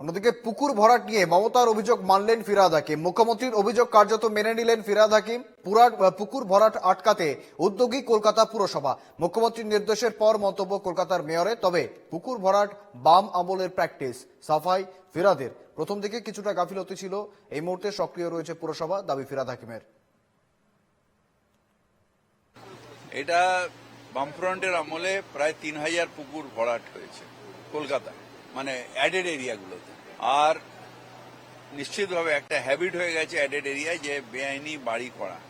অন্যদিকে পুকুর ভরাট নিয়ে মমতার অভিযোগ মানলেন ফিরাদ হাকিম। মুখ্যমন্ত্রীর অভিযোগ কার্যত মেনে নিলেন ফিরাদ হাকিম। পুরাট পুকুর ভরাট আটকাতে উদ্যোগী কলকাতা পুরসভা। মুখ্যমন্ত্রীর নির্দেশের পর মন্তব্য কলকাতার মেয়রে, তবে পুকুর ভরাট বাম আমলের প্র্যাকটিস, সাফাই ফিরাদের। প্রথম দিকে কিছুটা গাফিলতি ছিল, এই মুহূর্তে সক্রিয় রয়েছে পুরসভা, দাবি ফিরাদ হাকিমের। এটা বামফ্রন্টের আমলে প্রায় তিন হাজার পুকুর ভরাট হয়েছে কলকাতায়। মানে অ্যাডেড এরিয়াগুলোতে আর নিশ্চিতভাবে একটা হ্যাবিট হয়ে গেছে অ্যাডেড এরিয়ায় যে বেআইনি বাড়ি করা।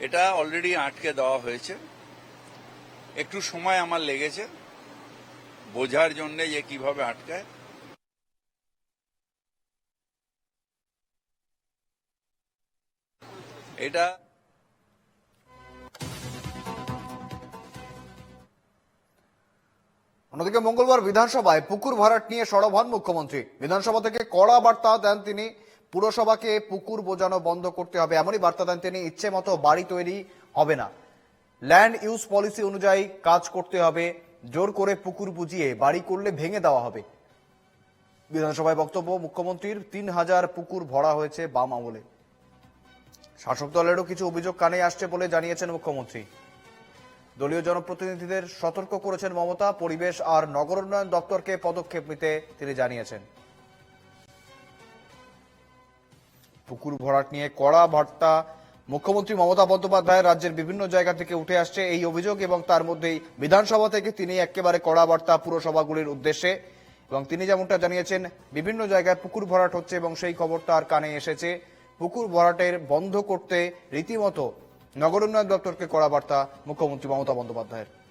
এটা অলরেডি আটকে দেওয়া হয়েছে। একটু সময় আমার লেগেছে। বোঝার জন্য যে কীভাবে আটকায়। এটা অন্যদিকে মঙ্গলবার বিধানসভায় পুকুর ভরাট নিয়ে সরব হন মুখ্যমন্ত্রী। বিধানসভা থেকে কড়া বার্তা দেন তিনি, পুরসভাকে পুকুর বোঝানো বন্ধ করতে হবে, এমনই বার্তা দেন তিনি, ইচ্ছে মতো বাড়ি তৈরি হবে না। ল্যান্ড ইউজ পলিসি অনুযায়ী কাজ করতে হবে, জোর করে পুকুর বুঝিয়ে বাড়ি করলে ভেঙে দেওয়া হবে। বিধানসভায় বক্তব্য, মুখ্যমন্ত্রীর তিন হাজার পুকুর ভরা হয়েছে বাম আমলে। শাসক দলেরও কিছু অভিযোগ কানে আসছে বলে জানিয়েছেন মুখ্যমন্ত্রী। দলীয় জনপ্রতিনিধিদের সতর্ক করেছেন মমতা, পরিবেশ আর নগর উন্নয়ন দপ্তরকে পদক্ষেপ নিতে তিনি জানিয়েছেন। পুকুর ভরাট নিয়ে কড়া বার্তা মুখ্যমন্ত্রী মমতা বন্দ্যোপাধ্যায় রাজ্যের বিভিন্ন জায়গা থেকে উঠে আসছে এই অভিযোগ এবং তার মধ্যেই বিধানসভা থেকে তিনি একেবারে কড়া বার্তা পুরসভাগুলির উদ্দেশ্যে এবং তিনি যেমনটা জানিয়েছেন, বিভিন্ন জায়গায় পুকুর ভরাট হচ্ছে এবং সেই খবর তার কানে এসেছে। পুকুর ভরাটের বন্ধ করতে রীতিমতো নগর উন্নয়ন দপ্তরকে কড়া বার্তা মুখ্যমন্ত্রী মমতা বন্দ্যোপাধ্যায়ের।